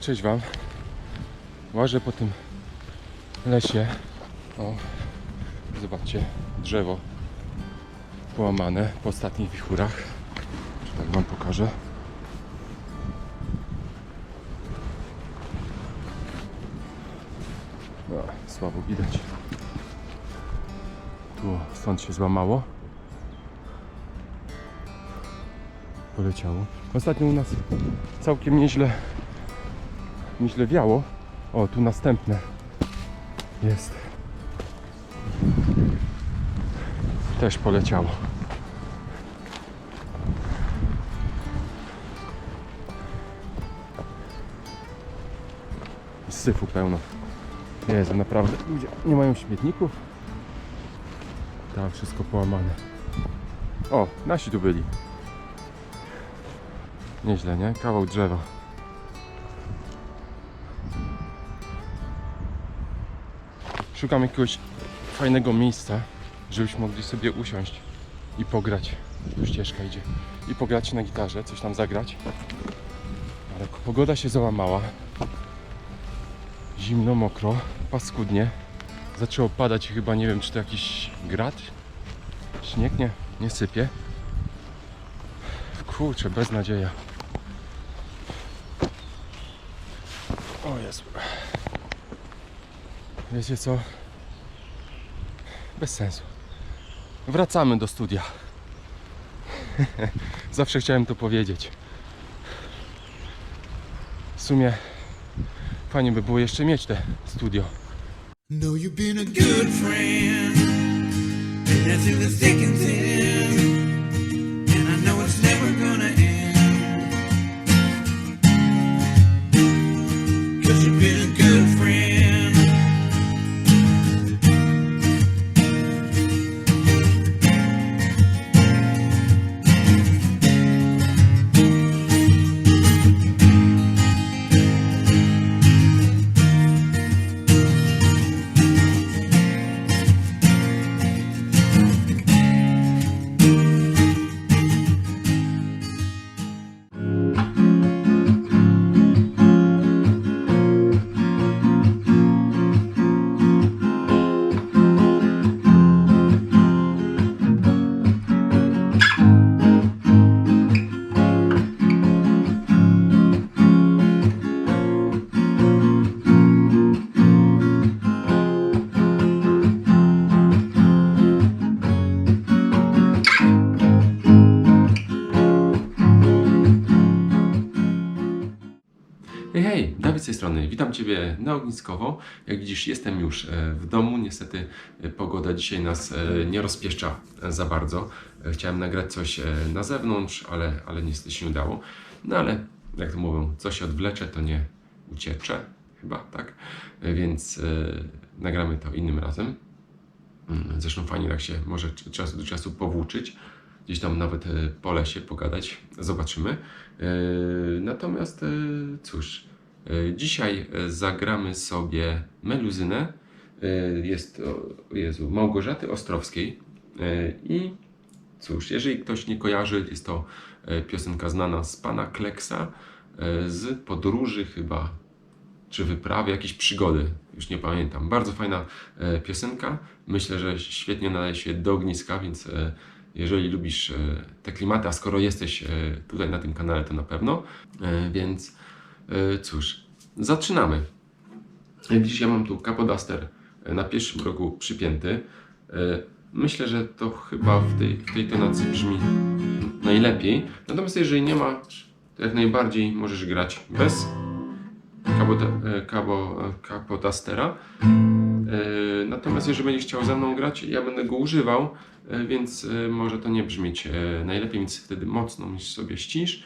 Cześć Wam. Łażę po tym lesie. O, zobaczcie, drzewo połamane po ostatnich wichurach. Czy tak Wam pokażę. No, słabo widać. Tu stąd się złamało. Poleciało. Ostatnio u nas całkiem nieźle nieźle wiało. O, tu następne jest. Też poleciało. Syfu pełno. Jezu, naprawdę. Ludzie nie mają śmietników. Tam wszystko połamane. O, nasi tu byli. Nieźle, nie? Kawał drzewa. Szukam jakiegoś fajnego miejsca, żebyśmy mogli sobie usiąść i pograć. Tu ścieżka idzie. I pograć na gitarze, coś tam zagrać. Ale pogoda się załamała. Zimno, mokro, paskudnie. Zaczęło padać chyba, nie wiem, czy to jakiś grad? Śnieg nie, nie sypie. Kurczę, beznadzieja. O Jezu. Wiecie co? Bez sensu. Wracamy do studia. Zawsze chciałem to powiedzieć. W sumie fajnie by było jeszcze mieć te studio. Know you've been a good friend, that's in the. Hej, hej, Dawid z tej strony. Witam Ciebie na ogniskowo. Jak widzisz, jestem już e, w domu. Niestety e, pogoda dzisiaj nas e, nie rozpieszcza za bardzo. Chciałem nagrać coś na zewnątrz, ale, ale niestety się nie udało. No ale, jak to mówią, co się odwlecze, to nie uciecze. Chyba, tak? Więc nagramy to innym razem. Mm, Zresztą fajnie tak się może od czasu do czasu powłóczyć. Gdzieś tam nawet e, po lesie pogadać. Zobaczymy. E, Natomiast e, cóż, dzisiaj zagramy sobie meluzynę. Jest o Jezu, Małgorzaty Ostrowskiej. I cóż, jeżeli ktoś nie kojarzy, jest to piosenka znana z pana Kleksa z podróży chyba czy wyprawy, jakieś przygody, już nie pamiętam. Bardzo fajna piosenka. Myślę, że świetnie nadaje się do ogniska, więc jeżeli lubisz e, te klimaty, a skoro jesteś e, tutaj na tym kanale, to na pewno. E, więc cóż, zaczynamy. Jak widzisz, ja mam tu kapodaster na pierwszym rogu przypięty. Myślę, że to chyba w tej, w tej tonacji brzmi najlepiej. Natomiast jeżeli nie ma, to jak najbardziej możesz grać bez. E, Natomiast jeżeli będziesz chciał ze mną grać, ja będę go używał, więc e, może to nie brzmieć e, najlepiej, więc wtedy mocno mi sobie ścisz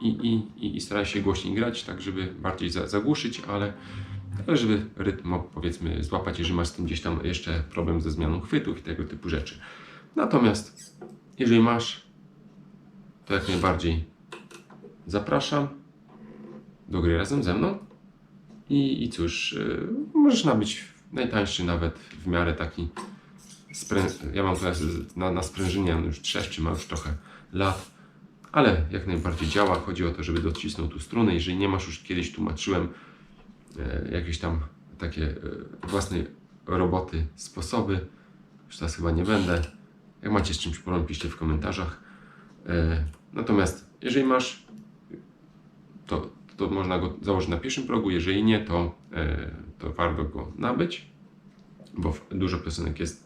i, i, i, staraj się głośniej grać, tak żeby bardziej za, zagłuszyć, ale, ale żeby rytm powiedzmy złapać, jeżeli masz z tym gdzieś tam jeszcze problem ze zmianą chwytów i tego typu rzeczy. Natomiast jeżeli masz, to jak najbardziej zapraszam do gry razem ze mną. I, i cóż, y, możesz nabyć najtańszy nawet w miarę taki. Ja mam teraz na, na sprężynie on już trzeszczy, ma już trochę lat, ale jak najbardziej działa. Chodzi o to, żeby docisnął tu strunę. Jeżeli nie masz już kiedyś tłumaczyłem e, jakieś tam takie e, własnej roboty, sposoby, już teraz chyba nie będę. Jak macie z czymś problem, piszcie w komentarzach. E, natomiast jeżeli masz, to, to można go założyć na pierwszym progu. Jeżeli nie, to, e, to warto go nabyć, bo dużo piosenek jest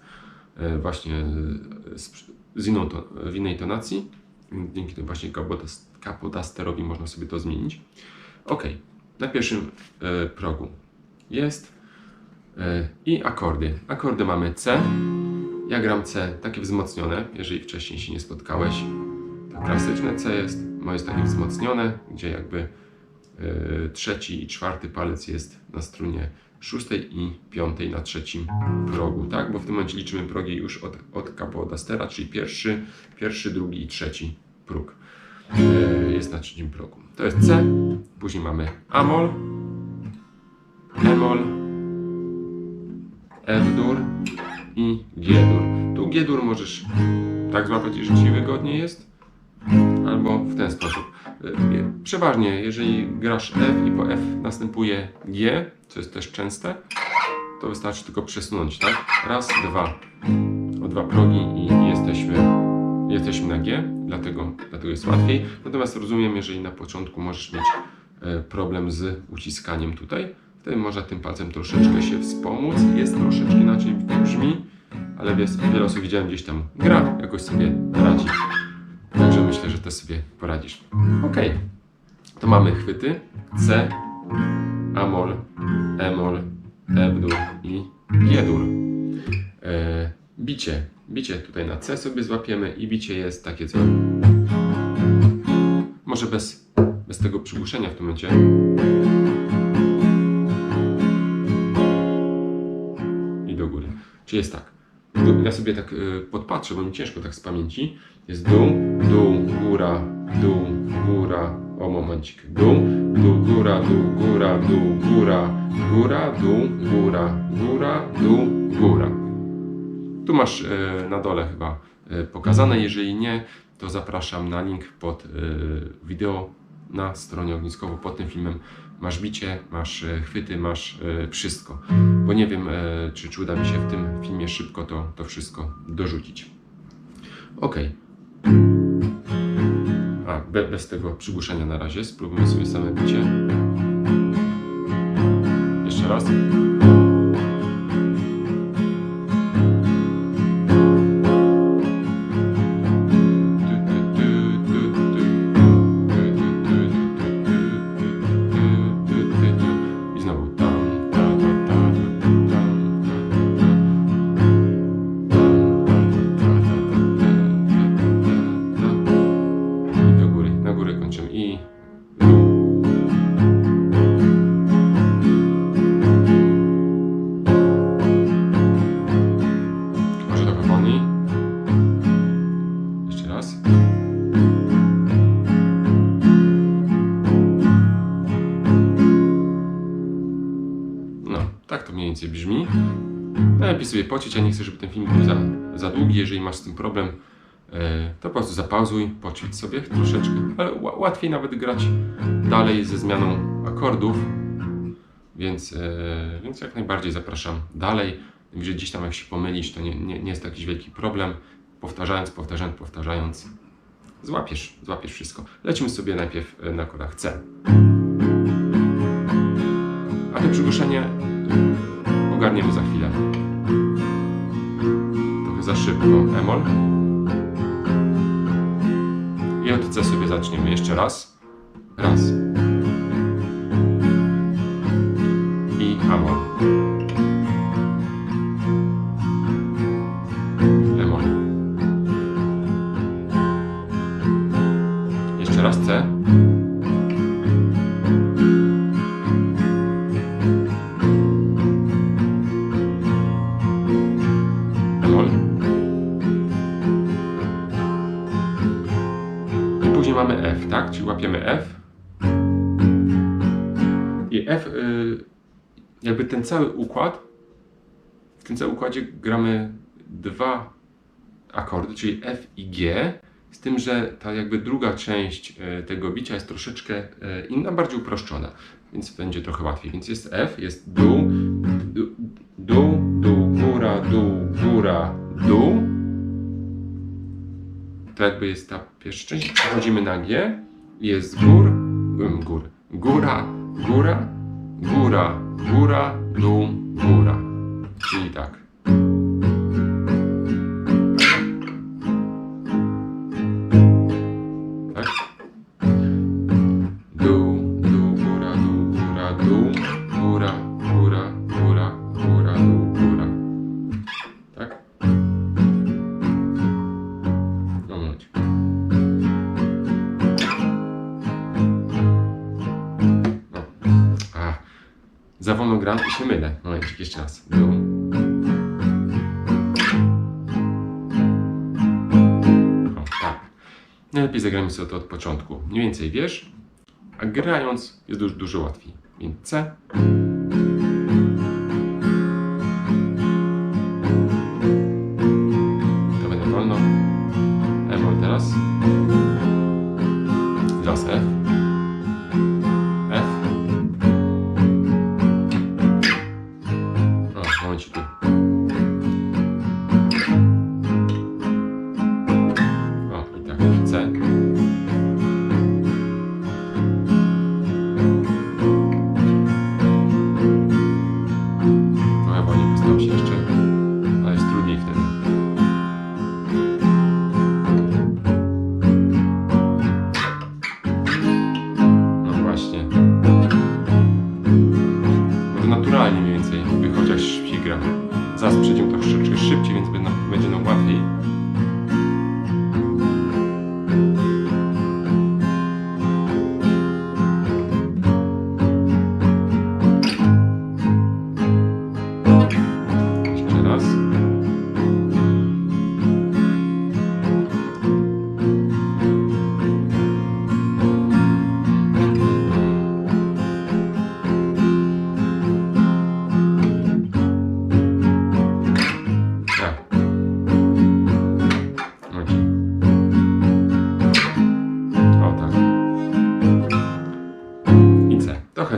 właśnie e, z, z inną to, w innej tonacji. Dzięki temu właśnie kapodas- kapodasterowi można sobie to zmienić. Ok, na pierwszym e, progu jest e, i akordy. Akordy mamy C. Ja gram C takie wzmocnione, jeżeli wcześniej się nie spotkałeś. To klasyczne C jest, moje jest takie wzmocnione, gdzie jakby e, trzeci i czwarty palec jest na strunie szóstej i piątej na trzecim progu, tak? Bo w tym momencie liczymy progi już od, od kapodastera, czyli pierwszy, pierwszy, drugi i trzeci próg e, jest na trzecim progu. To jest C, później mamy Amol, Emol, F-dur i G-dur. Tu G-dur możesz tak złapać, jeżeli Ci wygodnie jest, albo w ten sposób. E, Przeważnie, jeżeli grasz F i po F następuje G, co jest też częste, to wystarczy tylko przesunąć, tak? Raz, dwa. O dwa progi i jesteśmy, jesteśmy na G, dlatego, dlatego jest łatwiej. Natomiast rozumiem, jeżeli na początku możesz mieć e, problem z uciskaniem tutaj, wtedy można tym palcem troszeczkę się wspomóc. Jest troszeczkę inaczej brzmi, ale wiele osób widziałem gdzieś tam gra, jakoś sobie radzi. Myślę, że to sobie poradzisz. Ok, to mamy chwyty C, Amol, Emol, F-dur i G-dur. E, bicie. Bicie tutaj na C sobie złapiemy i bicie jest takie co. Może bez, bez tego przygłuszenia w tym momencie. I do góry. Czyli jest tak. Ja sobie tak y, podpatrzę, bo mi ciężko tak z pamięci. Jest dół, dół, góra, dół, góra. O momencik. Dół, dół, góra, dół, góra, dół, góra, góra, dół, góra, góra, dół, góra. Tu masz e, na dole chyba e, pokazane. Jeżeli nie, to zapraszam na link pod wideo na stronie ogniskowo. Pod tym filmem masz bicie, masz e, chwyty, masz e, wszystko. Bo nie wiem, e, czy, czy uda mi się w tym filmie szybko to, to wszystko dorzucić. Ok. A, be, bez tego przygłuszenia na razie. Spróbujmy sobie same bicie. Jeszcze raz. Sobie pocić, ja nie chcę, żeby ten film był za, za długi. Jeżeli masz z tym problem, e, to po prostu zapauzuj, poćwicz sobie troszeczkę, ale ła- łatwiej nawet grać dalej ze zmianą akordów, więc, e, więc jak najbardziej zapraszam dalej. Że gdzieś tam jak się pomylisz, to nie, nie, nie jest to jakiś wielki problem. Powtarzając, powtarzając, powtarzając, złapiesz, złapiesz wszystko. Lecimy sobie najpierw e, na akordach C. A to przygłuszenie ogarniemy za chwilę. Za szybko. Emol. I od C sobie zaczniemy jeszcze raz. Raz. I Amol. Cały układ, w tym całym układzie gramy dwa akordy, czyli F i G. z tym, że ta jakby druga część e, tego bicia jest troszeczkę e, inna, bardziej uproszczona, więc będzie trochę łatwiej. Więc jest F, jest dół, dół, dół, góra, dół, góra, dół. To jakby jest ta pierwsza część. Przechodzimy na G, jest gór, gór, góra, góra, góra, góra, dół, góra. Czyli tak. Za wolno gram i się mylę. Momencik, jeszcze raz. O, tak. Najlepiej zagrajmy sobie to od początku. Mniej więcej wiesz, a grając jest dużo, dużo łatwiej. Więc C.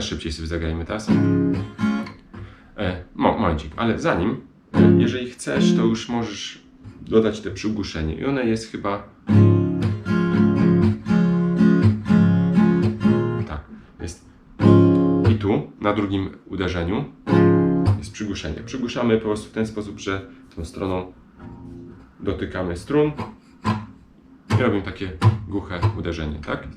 Szybciej sobie zagrajmy teraz. E, mo, momencik, ale zanim, jeżeli chcesz, to już możesz dodać te przygłuszenie. I one jest chyba. Tak, jest. I tu, na drugim uderzeniu, jest przygłuszenie. Przygłuszamy po prostu w ten sposób, że tą stroną dotykamy strun i robimy takie głuche uderzenie, tak?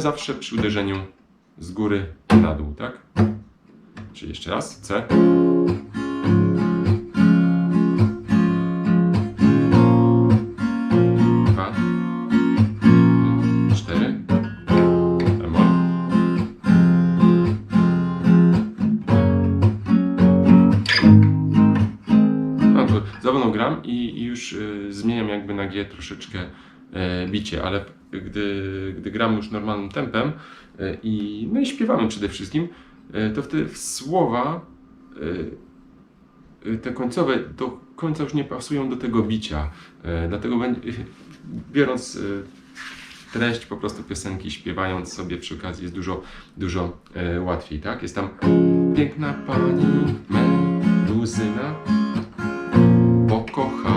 Zawsze przy uderzeniu z góry na dół, tak? Czyli jeszcze raz. C. Dwa. No gram i, i już y, zmieniam jakby na G troszeczkę e, bicie, ale gdy, gdy gram już normalnym tempem e, i, no i śpiewamy przede wszystkim, e, to wtedy słowa e, te końcowe do końca już nie pasują do tego bicia. Dlatego biorąc treść po prostu piosenki, śpiewając sobie przy okazji jest dużo, dużo łatwiej, tak? Jest tam piękna pani meluzyna pokochała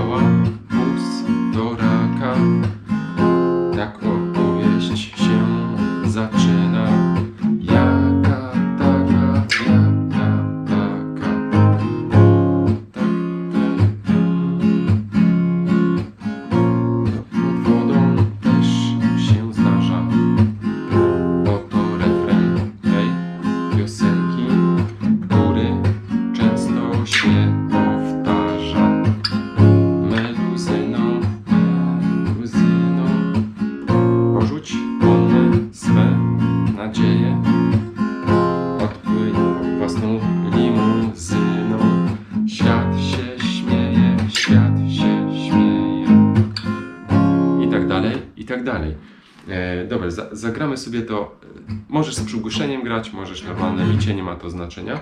zagramy sobie to. e, Możesz z przygłuszeniem grać, możesz normalne bicie, nie ma to znaczenia.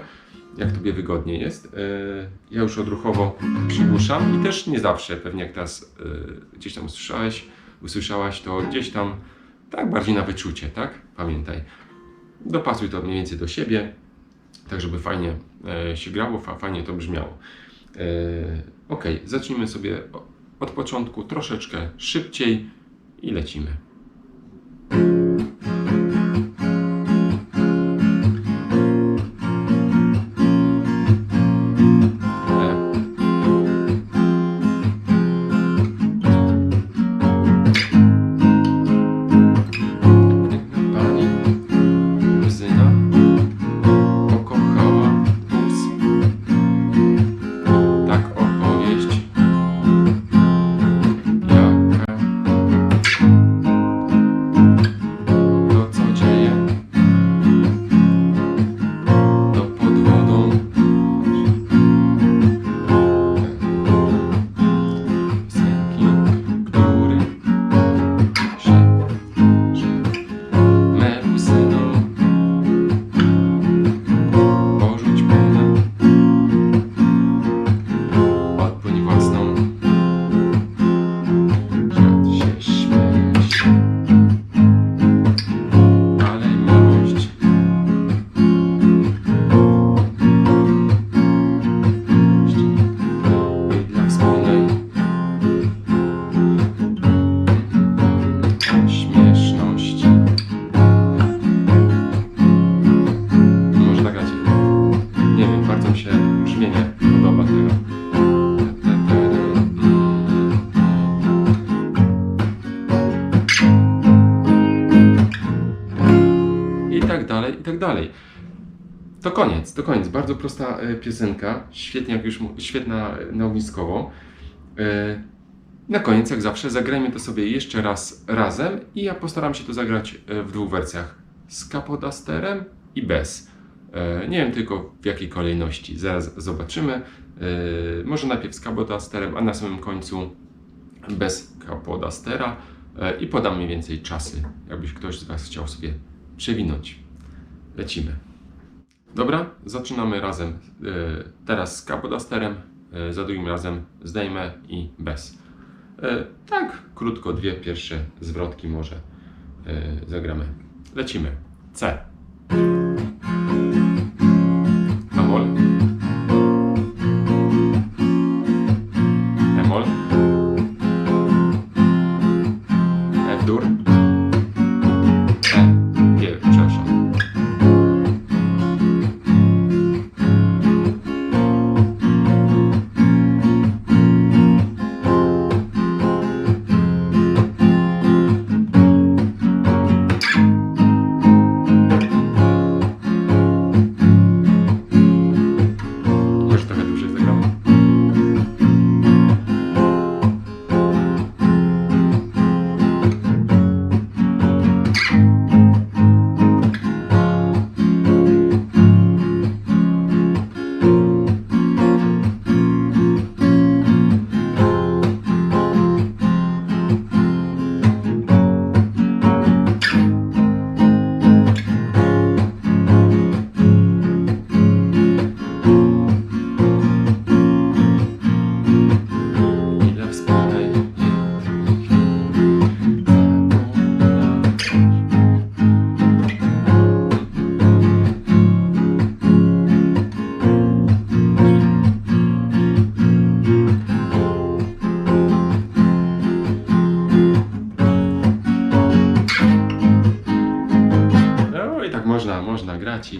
Jak tobie wygodnie jest. E, ja już odruchowo przygłuszam i też nie zawsze, pewnie jak teraz e, gdzieś tam usłyszałeś, usłyszałaś, to gdzieś tam tak bardziej na wyczucie, tak? Pamiętaj. Dopasuj to mniej więcej do siebie, tak żeby fajnie się grało, fa, fajnie to brzmiało. Ok, zacznijmy sobie od początku, troszeczkę szybciej i lecimy. Koniec, to koniec. Bardzo prosta e, piosenka, świetnie jak już, świetna e, na ogniskową. E, Na koniec, jak zawsze, zagrajmy to sobie jeszcze raz razem i ja postaram się to zagrać w dwóch wersjach. Z kapodasterem i bez. Nie wiem tylko w jakiej kolejności. Zaraz zobaczymy. Może najpierw z kapodasterem, a na samym końcu bez kapodastera i podam mniej więcej czasy, jakbyś ktoś z Was chciał sobie przewinąć. Lecimy. Dobra, zaczynamy razem. e, Teraz z kapodasterem, e, za drugim razem zdejmę i bez. E, Tak, krótko, dwie pierwsze zwrotki może zagramy. Lecimy. C.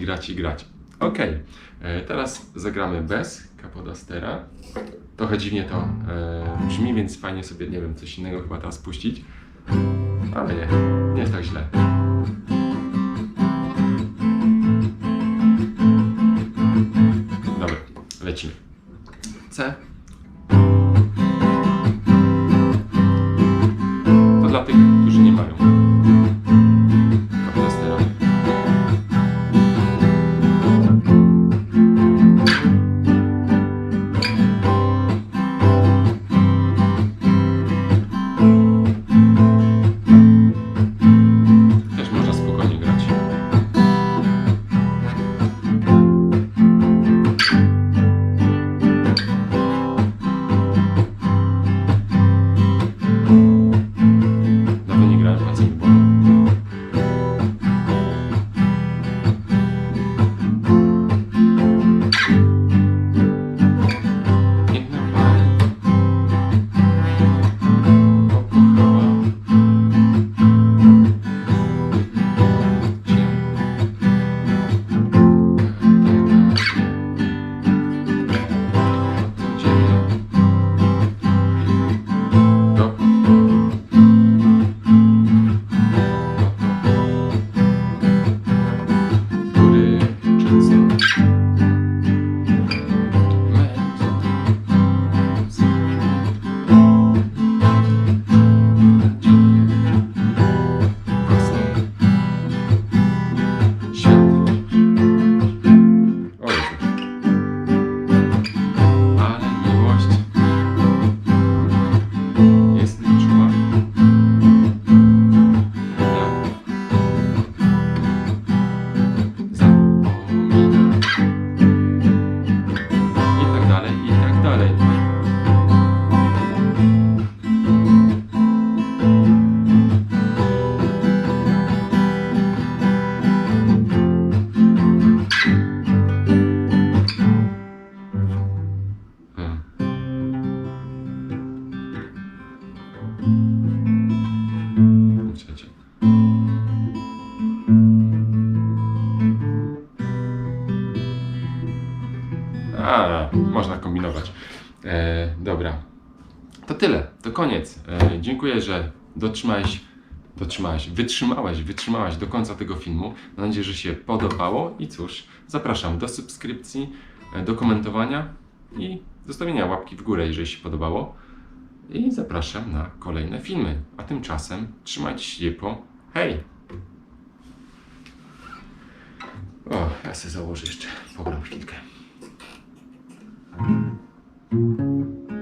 grać i grać. Okej, e, teraz zagramy bez kapodastera. Trochę dziwnie to e, brzmi, więc fajnie sobie, nie wiem, coś innego chyba teraz puścić. Ale nie, nie jest tak źle. Kombinować. E, dobra. To tyle, to koniec. E, dziękuję, że dotrzymałeś, dotrzymałeś, wytrzymałeś, wytrzymałaś do końca tego filmu. Mam nadzieję, że się podobało i cóż, zapraszam do subskrypcji, e, do komentowania i zostawienia łapki w górę, jeżeli się podobało. I zapraszam na kolejne filmy. A tymczasem trzymajcie się ciepło. Hej! O, ja sobie założę jeszcze, pogram chwilkę. Thank you.